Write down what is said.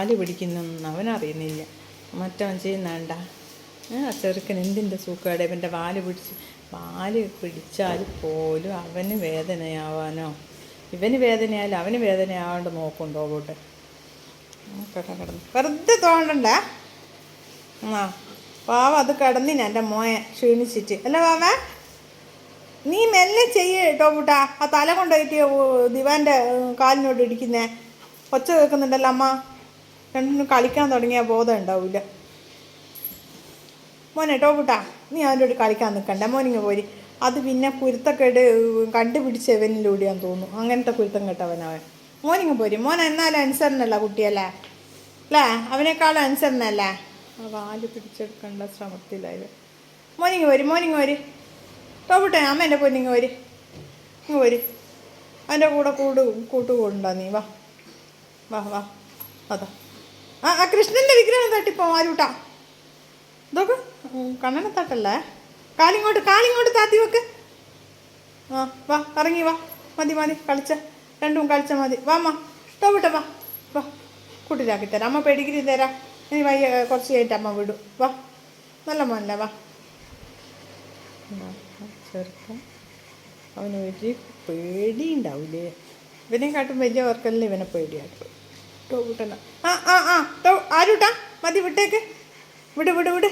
പാൽ പിടിക്കുന്നൊന്നും അറിയുന്നില്ല മറ്റവൻ ചെയ്യുന്നണ്ട ആ ചെറുക്കൻ എന്തിന്റെ സൂക്കേട്? ഇവന്റെ പാൽ പിടിച്ച് പാൽ പിടിച്ചാൽ പോലും അവന് വേദനയാവാനോ? ഇവന് വേദനയായാലും അവന് വേദനയാവാണ്ട് നോക്കുന്നുണ്ടോ കൂട്ട് കിടന്ന്. വെറുതെ തോണ്ടണ്ട ആ പാവ അത് കിടന്നിന് എന്റെ മോയെ ക്ഷീണിച്ചിട്ട്. അല്ല പാവ. നീ മെല്ലെ ചെയ്യേ ടോബൂട്ടാ ആ തല കൊണ്ടുപോയിട്ട് ദിവാന്റെ കാലിനോട് ഇടിക്കുന്നേ. ഒച്ച കേൾക്കുന്നുണ്ടല്ലോ അമ്മ. രണ്ടിനും കളിക്കാൻ തുടങ്ങിയാൽ ബോധം ഉണ്ടാവില്ല മോനെ ടോബൂട്ടാ നീ അവന്റെ കൂടെ കളിക്കാൻ നിൽക്കണ്ട മോനിങ്ങ് പോരി. അത് പിന്നെ കുരുത്തക്കേട് കണ്ടുപിടിച്ച ഇവനിലൂടെയാന്ന് തോന്നുന്നു. അങ്ങനത്തെ കുരുത്തം കേട്ടവനവൻ മോനിങ്ങ് പോരി. മോൻ എന്നാലും അനുസരണല്ല കുട്ടിയല്ലേ? അല്ലേ? അവനേക്കാളും അനുസരണല്ലേ? വാൽ പിടിച്ചെടുക്കേണ്ട ശ്രമത്തിലായത് മോനിങ്ങ് പോരി മോനിങ്ങ് പോരി. ടോബൂട്ടെ അമ്മ എന്റെ പൊന്നിങ്ങ് പോരി. ഇങ്ങ് പോരി. അവന്റെ കൂടെ കൂട് കൂട്ടുകൂടുണ്ടോ നീ. വാ. വാ വാ. അതാ ആ ആ കൃഷ്ണന്റെ വിഗ്രഹം തട്ടിപ്പോ ആരൂട്ടാ ഇതൊക്കെ കണ്ണനെ തട്ടല്ലേ? കാലിങ്ങോട്ട് കാലിങ്ങോട്ട് താത്തി വെക്ക്. ആ വാ ഇറങ്ങി വാ. മതി മതി കളിച്ച. രണ്ടും കളിച്ച മതി. വാ അമ്മ ടോവിട്ടെ വാ. വാ കൂട്ടിലാക്കി തരാം. അമ്മ പെടിഗിരി തരാം. ഇനി വയ്യ കുറച്ച് കഴിഞ്ഞിട്ട് അമ്മ വിടും. വാ നല്ല മോനല്ലേ വാ. ചെറുപ്പം. അവന് ഒരു പേടിയുണ്ടാവില്ലേ ഇവനെക്കാട്ടും വലിയവർക്കല്ലേ ഇവനെ പേടിയായിട്ടു ടോവിട്ടന ആ ആ ആ ടോ ആരൂട്ടാ? മതി വിട്ടേക്ക്. വിട് വിട് വിട്.